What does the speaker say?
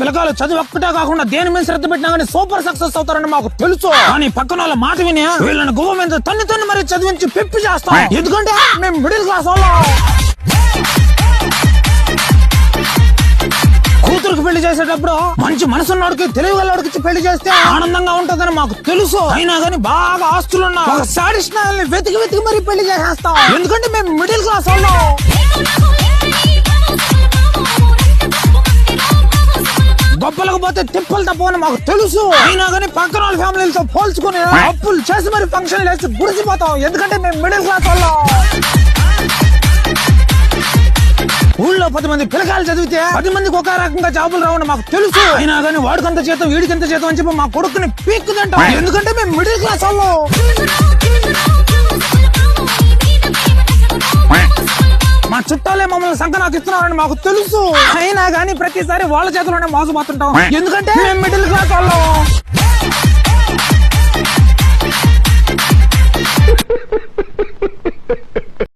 పిల్లకాయలు చదువు ఒక్కటే కాకుండా దేని మీద శ్రద్ధ పెట్టినా కానీ సూపర్ సక్సెస్ అవుతారని మాకు తెలుసు. కానీ పక్కన వాళ్ళ మాట విని వీళ్ళని గువ్వ మీద తన్ని తన్ని మరి చదివించి పెప్పి చేస్తాం. ఎందుకంటే మేము మిడిల్ క్లాస్ వాళ్ళం. కూతురుకు పెళ్ళి చేసేటప్పుడు మంచి మనసున్నోడికి తెలివిగలవాడికి ఇచ్చి పెళ్ళి చేస్తే ఆనందంగా ఉంటదని మాకు తెలుసు. అయినా గానీ బాగా ఆస్తులున్న ఒక సాడిస్ట్ వెతికి వెతికి మరి పెళ్ళి చేసేస్తాం. ఎందుకంటే మేము మిడిల్ క్లాస్ వాళ్ళం. లేకపోతే తిప్పలు తప్పని మాకు తెలుసు. అయినా కానీ పక్కన వాళ్ళ ఫ్యామిలీలతో పోల్చుకుని అప్పులు చేసి మరి ఫంక్షన్ వేసి గుడిసిపోతాం. ఎందుకంటే మేము మిడిల్ క్లాస్ వాళ్ళం. ఊళ్ళో పది మంది పిల్లకాయలు చదివితే పది మందికి ఒక రకంగా జాబులు రావడం మాకు తెలుసు. అయినా కానీ వాడికంత చేతం వీడికంత చేతం అని చెప్పి మా కొడుకుని పీక్కుదంటాం ఎందుకంటే మేము మిడిల్ క్లాస్ వాళ్ళం. మా చుట్టాలే మమ్మల్ని సంఖ నాకు ఇస్తున్నారని మాకు తెలుసు. అయినా కానీ ప్రతిసారి వాళ్ళ చేతిలోనే మోసపోతుంటాం ఎందుకంటే? మేము మిడిల్ క్లాస్ వాళ్ళం.